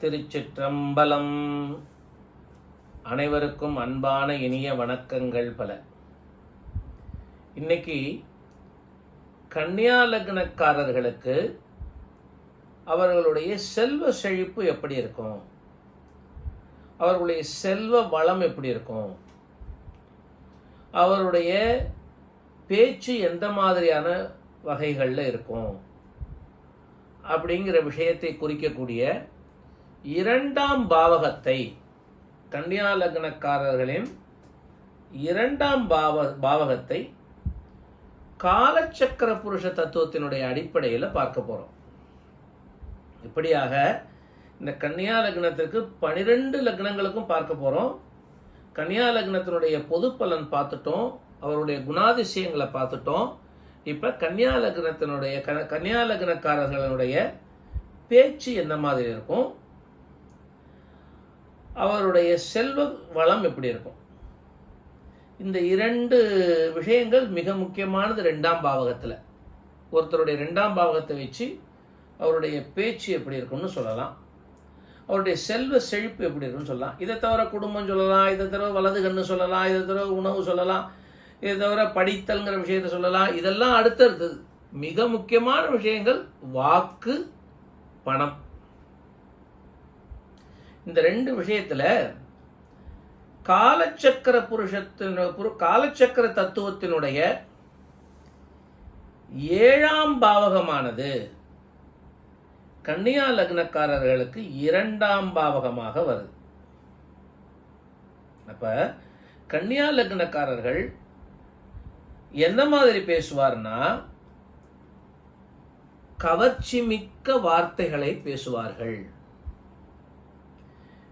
திருச்சிற்றம்பலம். அனைவருக்கும் அன்பான இனிய வணக்கங்கள் பல. இன்னைக்கு கன்னியா லக்னக்காரர்களுக்கு அவர்களுடைய செல்வ செழிப்பு எப்படி இருக்கும்? அவர்களுடைய செல்வ வளம் எப்படி இருக்கும்? அவருடைய பேச்சு எந்த மாதிரியான வகைகளில் இருக்கும்? அப்படிங்கிற விஷயத்தை குறிக்கக்கூடிய இரண்டாம் பாவகத்தை கன்னியா லக்னக்காரர்களின் இரண்டாம் பாவ பாவகத்தை காலச்சக்கர புருஷ தத்துவத்தினுடைய அடிப்படையில் பார்க்க போகிறோம் இப்படியாக இந்த கன்னியா லக்னத்திற்கு பனிரெண்டு லக்னங்களுக்கும் பார்க்க போகிறோம் கன்னியா லக்னத்தினுடைய பொது பலன் பார்த்துட்டோம். அவருடைய குணாதிசயங்களை பார்த்துட்டோம். இப்போ கன்னியா லக்னத்தினுடைய க கன்னியா லக்னக்காரர்களுடைய பேச்சு என்ன மாதிரி இருக்கும்? அவருடைய செல்வ வளம் எப்படி இருக்கும்? இந்த இரண்டு விஷயங்கள் மிக முக்கியமானது ரெண்டாம் பாவகத்தில். ஒருத்தருடைய ரெண்டாம் பாவகத்தை வச்சு அவருடைய பேச்சு எப்படி இருக்கும்னு சொல்லலாம். அவருடைய செல்வ செழிப்பு எப்படி இருக்குன்னு சொல்லலாம். இதை தவிர குடும்பம் சொல்லலாம் இதை தவிர வலது கண்ணு சொல்லலாம் இதை தவிர உணவு சொல்லலாம் இதை தவிர படித்தல்ங்கிற விஷயத்தை சொல்லலாம். இதெல்லாம் அடுத்தடுத்தது. மிக முக்கியமான விஷயங்கள் வாக்கு பணம். இந்த ரெண்டு விஷயத்தில் காலச்சக்கர புருஷத்தின் காலச்சக்கர தத்துவத்தினுடைய ஏழாம் பாவகமானது கன்னியா லக்னக்காரர்களுக்கு இரண்டாம் பாவகமாக வருது. அப்ப கன்னியா லக்னக்காரர்கள் என்ன மாதிரி பேசுவார்னா கவர்ச்சி மிக்க வார்த்தைகளை பேசுவார்கள்.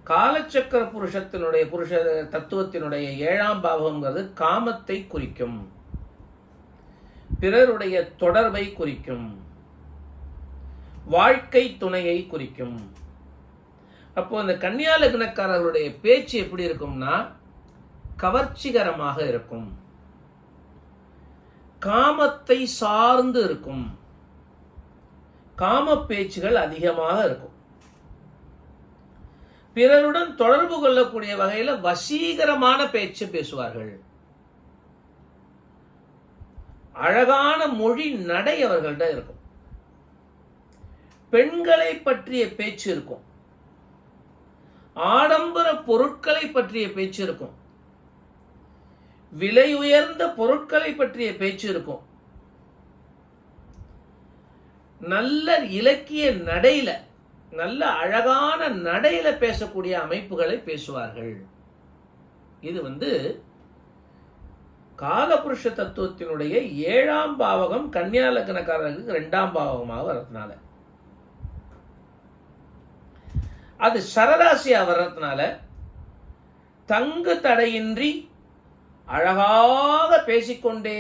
காலச்சக்கர புருஷத்தினுடைய புருஷ தத்துவத்தினுடைய ஏழாம் பாவம்ங்கிறது காமத்தை குறிக்கும். பிறருடைய தொடர்பை குறிக்கும். வாழ்க்கை துணையை குறிக்கும். அப்போ இந்த கன்னியா லக்னக்காரர்களுடைய பேச்சு எப்படி இருக்கும்னா கவர்ச்சிகரமாக இருக்கும். காமத்தை சார்ந்து இருக்கும். காம பேச்சுகள் அதிகமாக இருக்கும். பிறருடன் தொடர்பு கொள்ளக்கூடிய வகையில் வசீகரமான பேச்சு பேசுவார்கள். அழகான மொழி நடை அவர்கள்ட்ட இருக்கும். பெண்களை பற்றிய பேச்சு இருக்கும். ஆடம்பர பொருட்களை பற்றிய பேச்சு இருக்கும். விலை உயர்ந்த பொருட்களை பற்றிய பேச்சு இருக்கும். நல்ல இலக்கிய நடையில் நல்ல அழகான நடையில பேசக்கூடிய அமைப்புகளை பேசுவார்கள். இது வந்து காலபுருஷ தத்துவத்தினுடைய ஏழாம் பாவகம் கன்னியா லக்னக்காரர்களுக்கு ரெண்டாம் பாவகமாக வர்றதுனால. அது சரராசியா வர்றதுனால தங்கு தடையின்றி அழகாக பேசிக்கொண்டே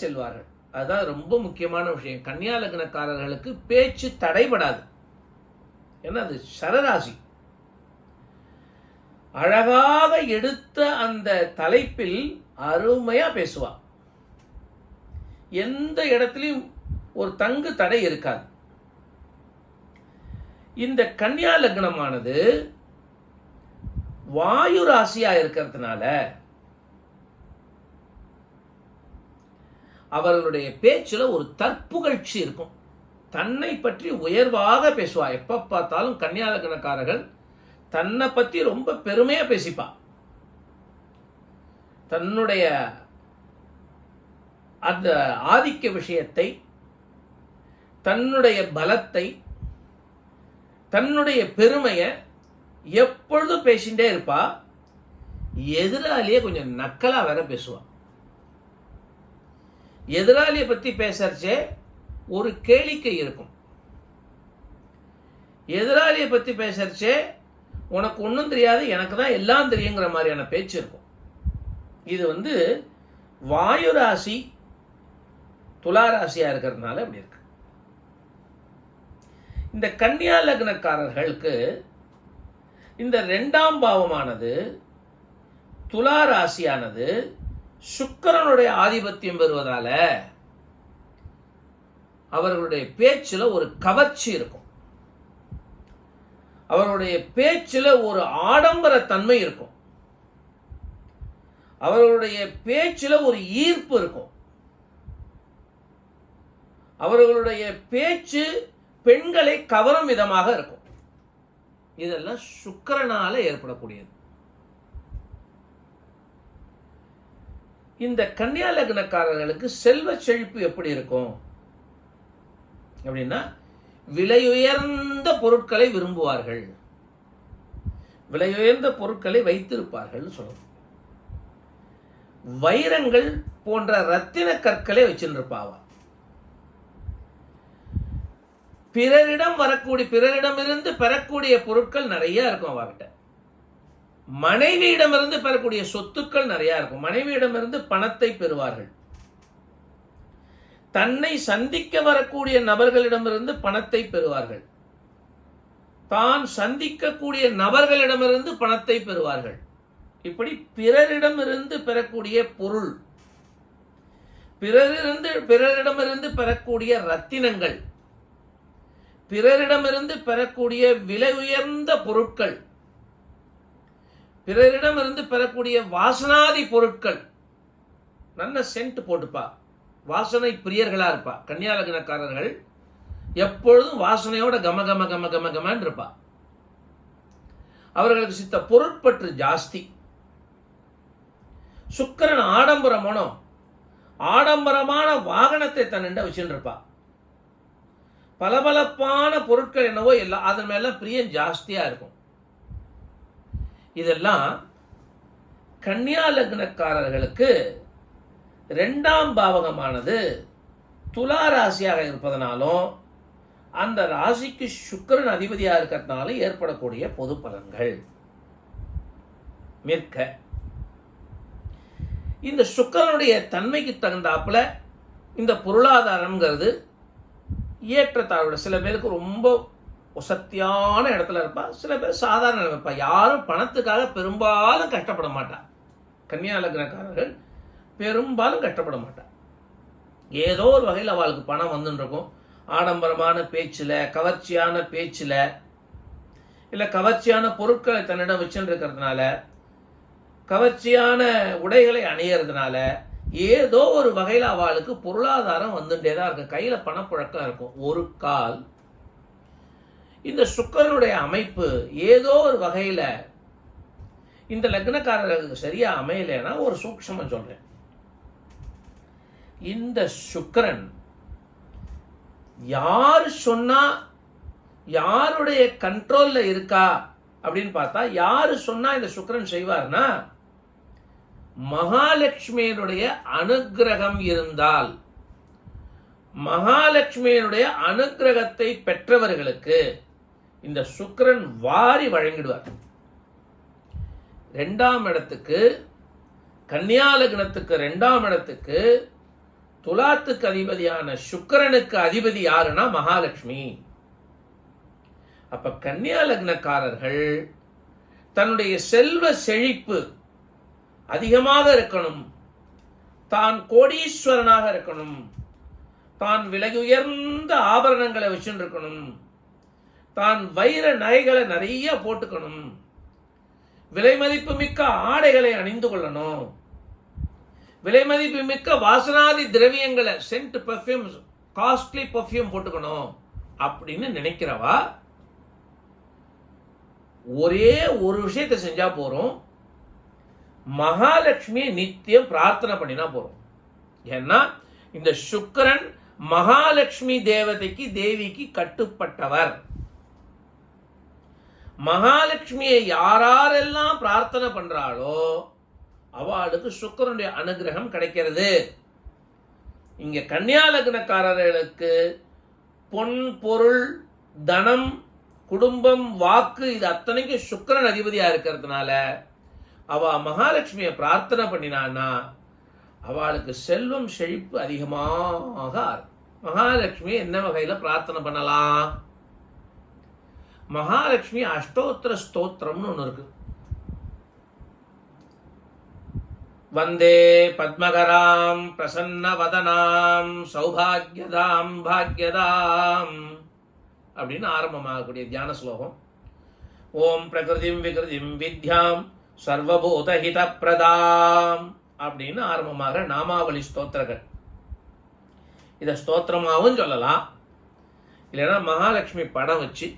செல்வார்கள். அதுதான் ரொம்ப முக்கியமான விஷயம். கன்னியா லக்னக்காரர்களுக்கு பேச்சு தடைபடாது. ஏன்னா அது சரராசி. அழகாக எடுத்த அந்த தலைப்பில் அருமையா பேசுவா. எந்த இடத்துலையும் ஒரு தங்கு தடை இருக்காது. இந்த கன்னியா லக்னமானது வாயு ராசியா இருக்கிறதுனால அவர்களுடைய பேச்சில் ஒரு தற்புகழ்ச்சி இருக்கும். தன்னை பற்றி உயர்வாக பேசுவா. எப்போ பார்த்தாலும் கன்னியாலக்கணக்காரர்கள் தன்னை பற்றி ரொம்ப பெருமையாக பேசிப்பா. தன்னுடைய அந்த ஆதிக்க விஷயத்தை தன்னுடைய பலத்தை தன்னுடைய பெருமையை எப்பொழுதும் பேசிகிட்டே இருப்பா. எதிராளியே கொஞ்சம் நக்கலாக வேற பேசுவான் எதிராளியை பற்றி பேசுறச்சே ஒரு கேளிக்கை இருக்கும். எதிராளியை பற்றி பேசுறச்சே உனக்கு ஒன்றும் தெரியாது எனக்கு தான் எல்லாம் தெரியுங்கிற மாதிரியான பேச்சு இருக்கும். இது வந்து வாயு ராசி துலா ராசியாக இருக்கிறதுனால அப்படி இருக்கு. இந்த கன்னியா லக்னக்காரர்களுக்கு இந்த ரெண்டாம் பாவமானது துலா ராசியானது சுக்கிரனுடைய ஆதிபத்தியம் பெறுவதால அவர்களுடைய பேச்சில் ஒரு கவர்ச்சி இருக்கும். அவர்களுடைய பேச்சில் ஒரு ஆடம்பர தன்மை இருக்கும். அவர்களுடைய பேச்சில் ஒரு ஈர்ப்பு இருக்கும். அவர்களுடைய பேச்சு பெண்களை கவரும் விதமாக இருக்கும். இதெல்லாம் சுக்கரனால ஏற்படக்கூடியது. இந்த கன்னியா லக்னக்காரர்களுக்கு செல்வ செழிப்பு எப்படி இருக்கும்? அப்படின்னா விலையுயர்ந்த பொருட்களை விரும்புவார்கள். விலையுயர்ந்த பொருட்களை வைத்திருப்பார்கள் சொல்லணும். வைரங்கள் போன்ற ரத்தின கற்களை வச்சிருப்பாவா பிறரிடம் வரக்கூடிய பிறரிடமிருந்து பெறக்கூடிய பொருட்கள் நிறைய இருக்கும் அவகிட்ட. மனைவியிடமிருந்து பெறக்கூடிய சொத்துக்கள் நிறையா இருக்கும். மனைவியிடமிருந்து பணத்தை பெறுவார்கள். தன்னை சந்திக்க வரக்கூடிய நபர்களிடமிருந்து பணத்தை பெறுவார்கள். தான் சந்திக்கக்கூடிய நபர்களிடமிருந்து பணத்தை பெறுவார்கள். இப்படி பிறரிடமிருந்து பெறக்கூடிய பொருள் பிறரிருந்து பிறரிடமிருந்து பெறக்கூடிய ரத்தினங்கள் பிறரிடமிருந்து பெறக்கூடிய விலை உயர்ந்த பொருட்கள் பிறரிடமிருந்து பெறக்கூடிய வாசனாதி பொருட்கள் நல்ல சென்ட் போட்டுப்பா. வாசனை பிரியர்களாக இருப்பா. கன்னியா லக்னக்காரர்கள் எப்பொழுதும் வாசனையோட கம கம கம கம கமன்னு இருப்பா. அவர்களுக்கு சித்த பொருட்பற்று ஜாஸ்தி. சுக்கிரன் ஆடம்பரமானோ ஆடம்பரமான வாகனத்தை தன்னிட வச்சுட்டு இருப்பா. பளபளப்பான பொருட்கள் என்னவோ எல்லாம் அதன் மேல பிரியம் ஜாஸ்தியாக இருக்கும். இதெல்லாம் கன்னியா லக்னக்காரர்களுக்கு ரெண்டாம் பாவகமானது துலா ராசியாக இருப்பதனாலும் அந்த ராசிக்கு சுக்கிரன் அதிபதியாக இருக்கிறதுனால ஏற்படக்கூடிய பொது பலன்கள். மிற்க இந்த சுக்கிரனுடைய தன்மைக்கு தகுந்தாப்புல இந்த பொருளாதாரம்ங்கிறது ஏற்றத்தாழ்வுட சில பேருக்கு ரொம்ப ஒசத்தியான இடத்துல இருப்பா சில பேர் சாதாரண இருப்பா. யாரும் பணத்துக்காக பெரும்பாலும் கஷ்டப்பட மாட்டா. கன்னியா லக்னக்காரர்கள் பெரும்பாலும் கஷ்டப்பட மாட்டா ஏதோ ஒரு வகையில் அவளுக்கு பணம் வந்துன்னு இருக்கும் ஆடம்பரமான பேச்சில் கவர்ச்சியான பேச்சில் இல்லை கவர்ச்சியான பொருட்களை தன்னிடம் வச்சுன்னு இருக்கிறதுனால கவர்ச்சியான உடைகளை அணியறதுனால ஏதோ ஒரு வகையில் அவளுக்கு பொருளாதாரம் வந்துட்டே தான் இருக்கும் கையில் பணப்புழக்கம் இருக்கும். ஒரு கால். இந்த சுக்கரனுடைய அமைப்பு ஏதோ ஒரு வகையில் இந்த லக்னக்காரர்களுக்கு சரியாக அமையலைன்னா ஒரு சூக்ஷமாக சொல்கிறேன் இந்த சுக்கிரன் யார் சொன்னா யாருடைய கண்ட்ரோலில் இருக்கா அப்படின்னு பார்த்தா யார் சொன்னா இந்த சுக்கிரன் செய்வார்னா மகாலட்சுமியனுடைய அனுக்கிரகம் இருந்தால் மகாலட்சுமியனுடைய அனுக்கிரகத்தை பெற்றவர்களுக்கு இந்த சுக்கரன் வாரி வழங்கிடுவார். ரெண்டாம் இடத்துக்கு கன்னியாலக்னத்துக்கு ரெண்டாம் இடத்துக்கு துலாத்துக்கு அதிபதியான சுக்கிரனுக்கு அதிபதி யாருன்னா மகாலட்சுமி. அப்ப கன்னியா லக்னக்காரர்கள் தன்னுடைய செல்வ செழிப்பு அதிகமாக இருக்கணும். தான் கோடீஸ்வரனாக இருக்கணும். தான் விலையுயர்ந்த ஆபரணங்களை வச்சுட்டு இருக்கணும் தான் வைர நகைகளை நிறைய போட்டுக்கணும். விலை மதிப்பு மிக்க ஆடைகளை அணிந்து கொள்ளணும். விலை மதிப்பு மிக்க வாசனாதி திரவியங்களை சென்ட் பர்ஃப்யூம்ஸ் காஸ்ட்லி பர்ஃப்யூம் போட்டுக்கணும் அப்படின்னு நினைக்கிறவா? ஒரே ஒரு விஷயத்தை செஞ்சா போறோம். மகாலட்சுமியை நித்தியம் பிரார்த்தனை பண்ணினா போறோம். ஏன்னா இந்த சுக்கரன் மகாலட்சுமி தேவதைக்கு தேவிக்கு கட்டுப்பட்டவர். மகாலட்சுமியை யாரெல்லாம் பிரார்த்தனை பண்றாளோ அவளுக்கு சுக்கரனுடைய அனுகிரகம் கிடைக்கிறது. இங்க கன்னியா லக்னக்காரர்களுக்கு பொன் பொருள் தனம் குடும்பம் வாக்கு இது அத்தனைக்கும் சுக்கரன் அதிபதியாக இருக்கிறதுனால அவ மகாலட்சுமியை பிரார்த்தனை பண்ணினான்னா அவளுக்கு செல்வம் செழிப்பு அதிகமாக மகாலட்சுமி என்ன வகையில் பிரார்த்தனை பண்ணலாம்? மகாலட்சுமி அஷ்டோத்திர ஸ்தோத்திரம்னு ஒன்று இருக்குது வந்தே பத்மகராம் பிரசன்ன வதனாம் சௌபாகியதாம் பாக்யதாம் அப்படின்னு ஆரம்பமாகக்கூடிய தியான ஸ்லோகம். ஓம் பிரகிருதிம் விகிருதிம் வித்யாம் சர்வபூதஹித பிரதாம் அப்படின்னு ஆரம்பமாக நாமாவளி ஸ்தோத்திரங்கள். இதை ஸ்தோத்திரமாகவும் சொல்லலாம். இல்லைன்னா மகாலட்சுமி படம் வச்சு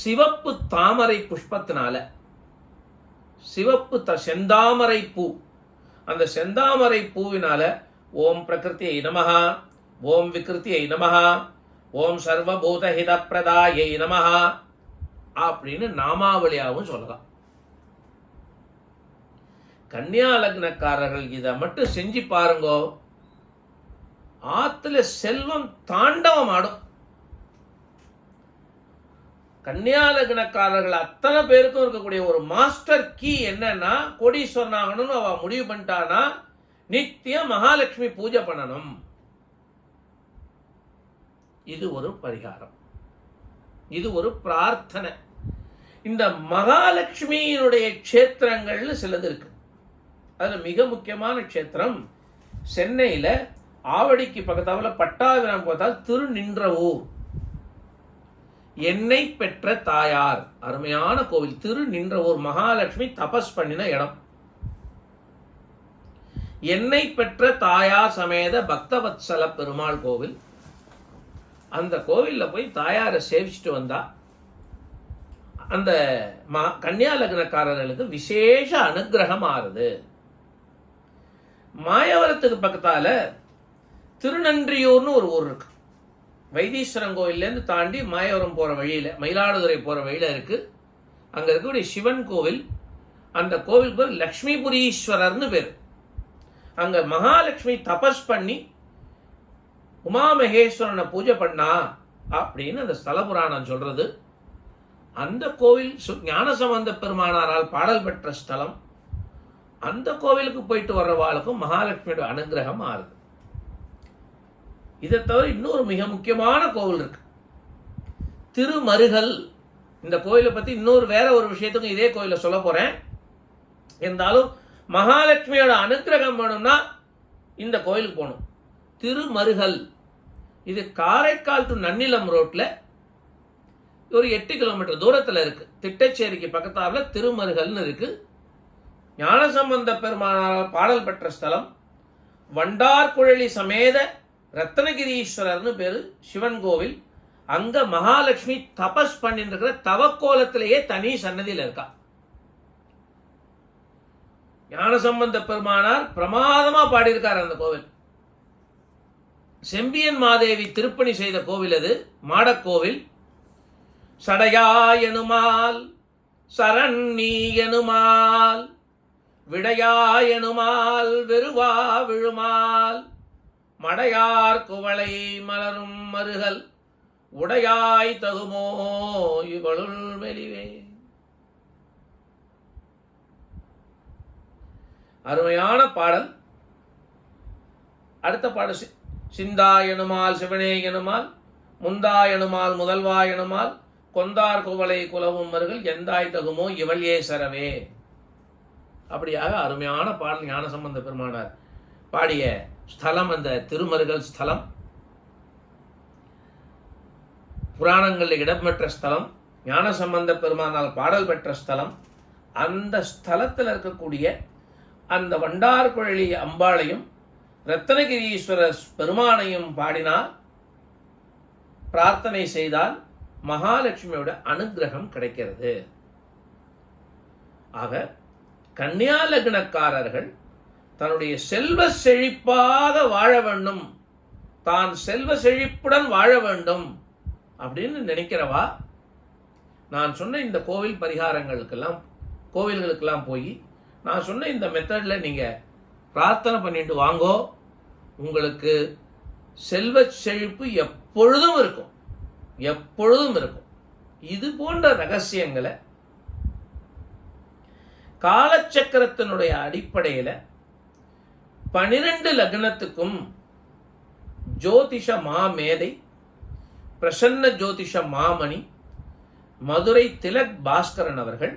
சிவப்பு தாமரை புஷ்பத்தினால சிவப்பு த செந்தாமரை பூ. அந்த செந்தாமரை பூவினால ஓம் பிரகிருத்தியை நமகா ஓம் விகிருத்தியை நமகா ஓம் சர்வபூதஹித பிரதாயை நமகா அப்படின்னு நாமாவளியாகவும் சொல்லலாம். கன்னியா லக்னக்காரர்கள் இதை மட்டும் செஞ்சு பாருங்கோ. ஆத்துல செல்வம் தாண்டவம் ஆடும் கன்னியா லக்னக்காரர்கள் அத்தனை பேருக்கும் இருக்கக்கூடிய ஒரு மாஸ்டர் கீ என்னன்னா கோடீஸ்வரன் ஆகணும்னு அவ முடிவு பண்ணிட்டானா நித்தியம் மகாலட்சுமி பூஜை பண்ணணும். இது ஒரு பரிகாரம். இது ஒரு பிரார்த்தனை. இந்த மகாலட்சுமியினுடைய க்ஷேத்திரங்கள்னு சிலது இருக்கு. அதுல மிக முக்கியமான க்ஷேத்திரம் சென்னையில ஆவடிக்கு பக்கத்தாவில் பட்டாபிராம் பார்த்தால் திருநின்றவூர். என்னை பெற்ற தாயார். அருமையான கோவில். திரு நின்ற ஒரு மகாலட்சுமி தபஸ் பண்ணின இடம். என்னை பெற்ற தாயார் சமேத பக்தவத்சல பெருமாள் கோவில். அந்த கோவிலில் போய் தாயாரை சேவிச்சுட்டு வந்தா அந்த மா கன்னியா லக்னக்காரர்களுக்கு விசேஷ அனுகிரகம் ஆறுது. மாயவரத்துக்கு பக்கத்தால் திருநன்றியூர்னு ஒரு ஊர் இருக்கு. வைத்தீஸ்வரன் கோவில்லேருந்து தாண்டி மாயவரம் போகிற வழியில் மயிலாடுதுறை போகிற வழியில் இருக்குது அங்கே இருக்கக்கூடிய சிவன் கோவில். அந்த கோவில் பேர் லக்ஷ்மிபுரீஸ்வரர்னு பேர். அங்கே மகாலட்சுமி தபஸ் பண்ணி உமாமகேஸ்வரனை பூஜை பண்ணா அப்படின்னு அந்த ஸ்தல புராணம் சொல்கிறது அந்த கோவில் சு- ஞானசம்பந்த பெருமானாரால் பாடல் பெற்ற ஸ்தலம். அந்த கோவிலுக்கு போயிட்டு வர்றவாளுக்கும் மகாலட்சுமியோட அனுகிரகம் ஆறுது. இதை தவிர இன்னொரு மிக முக்கியமான கோவில் இருக்கு. திருமருகல். இந்த கோயிலை பற்றி இன்னொரு வேற ஒரு விஷயத்துக்கும் இதே கோயிலை சொல்ல போகிறேன் இருந்தாலும் மகாலட்சுமியோட அனுகிரகம் வேணும்னா இந்த கோயிலுக்கு போகணும். திருமருகல். இது காரைக்கால் டு நன்னிலம் ரோட்டில் ஒரு எட்டு கிலோமீட்டர் தூரத்தில் இருக்குது திட்டச்சேரிக்கு பக்கத்தாவில் திருமருகல்னு இருக்குது ஞானசம்பந்த பெருமானால் பாடல் பெற்ற ஸ்தலம். வண்டார்குழலி சமேத ரத்னகிரீஸ்வரர்னு பேர் சிவன் கோவில். அங்க மகாலட்சுமி தபஸ் பண்ணிட்டு இருக்கிற தவக்கோலத்திலேயே தனி சன்னதியில் இருக்கா. ஞானசம்பந்த பெருமானார் பிரமாதமா பாடியிருக்கார் அந்த கோவில். செம்பியன் மாதேவி திருப்பணி செய்த கோவில் அது மாடக்கோவில் சடையா எனுமால் சரண் நீ எனுமால் விடையா எனுமால் வெறுவா விழுமால் மடையார் குவளை மலரும் மருகல் உடையாய் தகுமோ இவளுள் மெலிவே. அருமையான பாடல். அடுத்த பாடல் சி- சிந்தா எனுமால் சிவனே எனுமால் முந்தா எனுமால் முதல்வா எனுமால் கொந்தார் குவளை குலவும் மருகள் எந்தாய் தகுமோ இவள் ஏசரவே அப்படியாக அருமையான பாடல் ஞானசம்பந்த பெருமானார் பாடிய ஸ்தலம் அந்த திருமருகல் ஸ்தலம். புராணங்களில் இடம்பெற்ற ஸ்தலம் ஞான சம்பந்த பெருமானால் பாடல் பெற்ற ஸ்தலம். அந்த ஸ்தலத்தில் இருக்கக்கூடிய அந்த வண்டார்குழலி அம்பாளையும் ரத்னகிரீஸ்வரர் பெருமானையும் பாடினால் பிரார்த்தனை செய்தால் மகாலட்சுமியோட அனுக்கிரகம் கிடைக்கிறது. ஆக கன்னியா லக்னக்காரர்கள் தன்னுடைய செல்வ செழிப்பாக வாழ வேண்டும். தான் செல்வ செழிப்புடன் வாழ வேண்டும் அப்படின்னு நினைக்கிறவா? நான் சொன்ன இந்த கோவில் பரிகாரங்களுக்கெல்லாம் கோவில்களுக்கெல்லாம் போய் நான் சொன்ன இந்த மெத்தடில் நீங்கள் பிரார்த்தனை பண்ணிட்டு வாங்கோ. உங்களுக்கு செல்வ செழிப்பு எப்பொழுதும் இருக்கும். எப்பொழுதும் இருக்கும். இது போன்ற ரகசியங்களை காலச்சக்கரத்தினுடைய அடிப்படையில் பனிரெண்டு லக்னத்துக்கும் ஜோதிஷ மாமேதை பிரசன்ன ஜோதிஷ மாமணி மதுரை திலக் பாஸ்கரன் அவர்கள்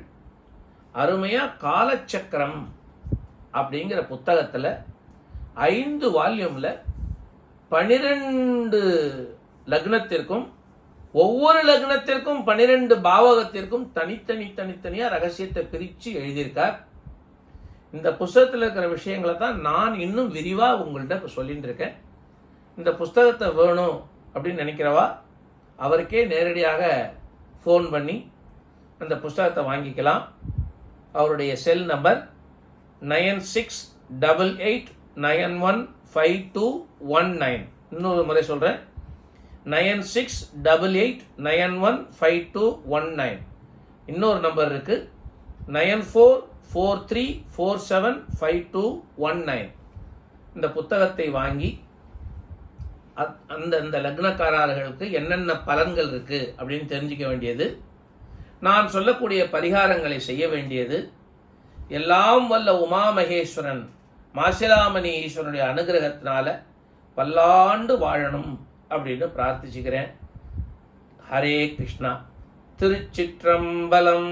அருமையாக காலச்சக்கரம் அப்படிங்கிற புத்தகத்தில் ஐந்து வால்யூமில் பனிரெண்டு லக்னத்திற்கும் ஒவ்வொரு லக்னத்திற்கும் பன்னிரெண்டு பாவகத்திற்கும் தனித்தனி தனித்தனியாக ரகசியத்தை பிரித்து எழுதியிருக்கார். இந்த புஸ்தகத்தில் இருக்கிற விஷயங்களை தான் நான் இன்னும் விரிவாக உங்கள்கிட்ட இப்போ சொல்லிட்டு இருக்கேன். இந்த புஸ்தகத்தை வேணும் அப்படின்னு நினைக்கிறவா அவருக்கே நேரடியாக ஃபோன் பண்ணி அந்த புஸ்தகத்தை வாங்கிக்கலாம். அவருடைய cell number nine six double eight nine one five two one nine. இன்னொரு முறை சொல்கிறேன் nine six double eight nine one five two one nine. இன்னொரு நம்பர் இருக்குது nine four four three four seven five two one nine இந்த புத்தகத்தை வாங்கி அத்- அந்த அந்த லக்னக்காரர்களுக்கு என்னென்ன பலன்கள் இருக்குது அப்படின்னு தெரிஞ்சுக்க வேண்டியது நான் சொல்லக்கூடிய பரிகாரங்களை செய்ய வேண்டியது எல்லாம் வல்ல உமா மகேஸ்வரன் மாசிலாமணி ஈஸ்வரனுடைய அனுகிரகத்தினால பல்லாண்டு வாழணும் அப்படின்னு பிரார்த்திச்சுக்கிறேன். ஹரே கிருஷ்ணா. திருச்சிற்றம்பலம்.